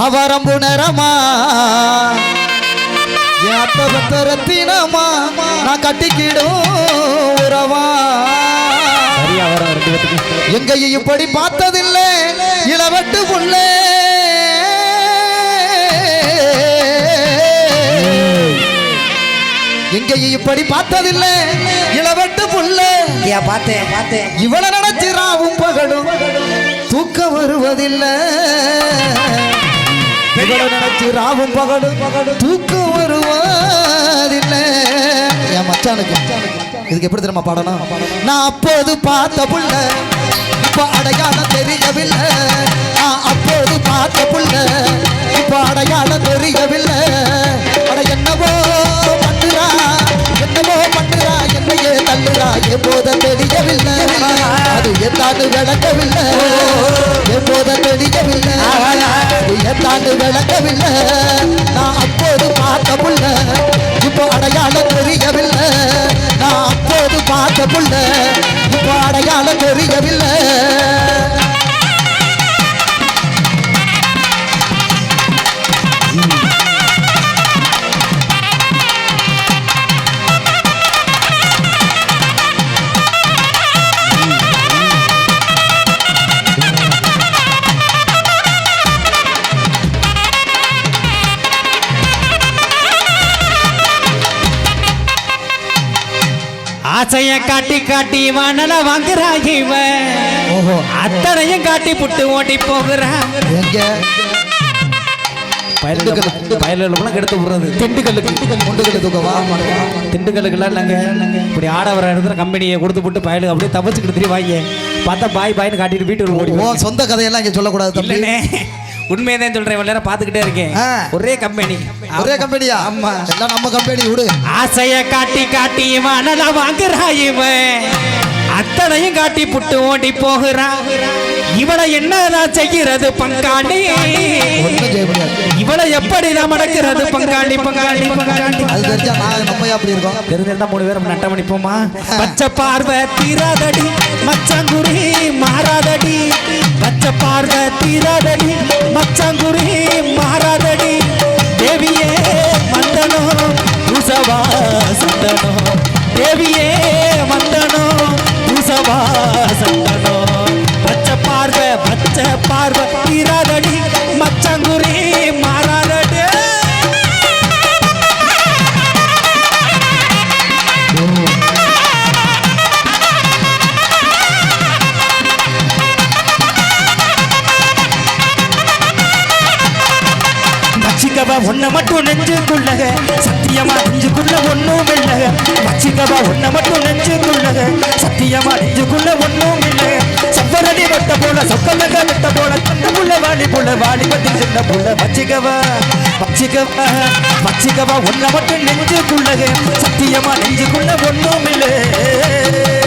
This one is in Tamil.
ஆவாரம் புனரமா ரத்தினமா நான் கட்டிக்கிடும் உறவா? எங்கையும் இப்படி பார்த்ததில்லை. இளவட்டு உள்ளே எங்கேயும் இப்படி பார்த்ததில்லை. இளவட்டு புள்ள. பார்த்தேன் பார்த்தேன். இவ்வளவு நினைச்சிராவும் பகலும் தூக்கம் வருவதில்லை. நினைச்சு ராவும் பகலும் தூக்க வருவாதில்லை. என் மச்சானுக்கு? இதுக்கு எப்படி தெரியுமா பாடணும்? நான் அப்போது பார்த்த புள்ள இப்ப அடையாளம் தெரியவில்லை. நான் அப்போது பார்த்த புள்ள இப்போ அடையாளம் தெரியவில்லை. அட என்னவோ பண்ணுறா என்னவோ பண்ணுறா என்னையே தள்ளுறா எப்போத தெரியவில்லை. அது எத்தாண்டு விளக்கவில்லை எப்போத தெரியவில்லை. தெரியவில்லை நான் அப்போது பார்த்த புள்ள இப்போ அடையாளம் தெரியவில்லை. நான் அப்போது பார்த்த புள்ள இப்போ அடையாளம் தெரியவில்லை. ஆசைய காட்டி காட்டி மணல வாங்குறாங்க இவன் ஓஹோ. அத்தனையும் காட்டி புட்டு ஓட்டி நாங்கள் இப்படி ஆட வர இடத்துல கம்பெனியை கொடுத்து போட்டு பயலுக்கு அப்படியே தப்பிச்சுக்கிட்டு தெரியுவாங்க பார்த்தா பாய் பாய்னு காட்டிட்டு வீட்டு ஓடி சொந்த கதையெல்லாம் இங்க சொல்லக்கூடாது இல்லைண்ணே உண்மையதான் சொல்றேன் இவ்வளவு நேரம் பார்த்துக்கிட்டே இருக்கேன். ஒரே கம்பெனி ஒரே கம்பெனியா ஆமா. எல்லாம் நம்ம கம்பெனி விடு. ஆசைய காட்டி காட்டி மணல வாங்குறான் இவன். அத்தனையும் காட்டி புட்டு ஓட்டி போகிறான். இவனை என்னதான் செய்கிறது முடியாது. இவனை எப்படி நான் மடக்கிறது பங்காளி பங்காளி பங்காளி? அது தெரிஞ்சா நம்ம அப்படி இருக்கோம்? தெரிஞ்சிருந்தா மூணு பேரும் நட்டம் அடிப்போமா பச்சை பார்வை தீராதடி மச்சாங்குரி மாறாதடி. பச்சை பார்வை தீராதடி பூசவா தேவியே ஒன்ன மட்டும் நெஞ்சுக்குள்ளக. சத்தியமா நெஞ்சுக்குள்ள ஒண்ணும் இல்லக. வச்சுக்கவா ஒன்ன மட்டும் நெஞ்சுக்குள்ளக. சத்தியமா நெஞ்சுக்குள்ள ஒண்ணும் இல்லக. சப்பரடி வெட்ட போல சொக்கலக வெட்ட போல கண்ண புள்ள வாடி புள்ள வாடி பத்தி சின்ன புள்ள. வச்சுக்கவா வச்சுக்கவா வச்சுக்கவா ஒன்ன மட்டும் நெஞ்சுக்குள்ளக. சத்தியமா நெஞ்சுக்குள்ள ஒண்ணும் இல்லை.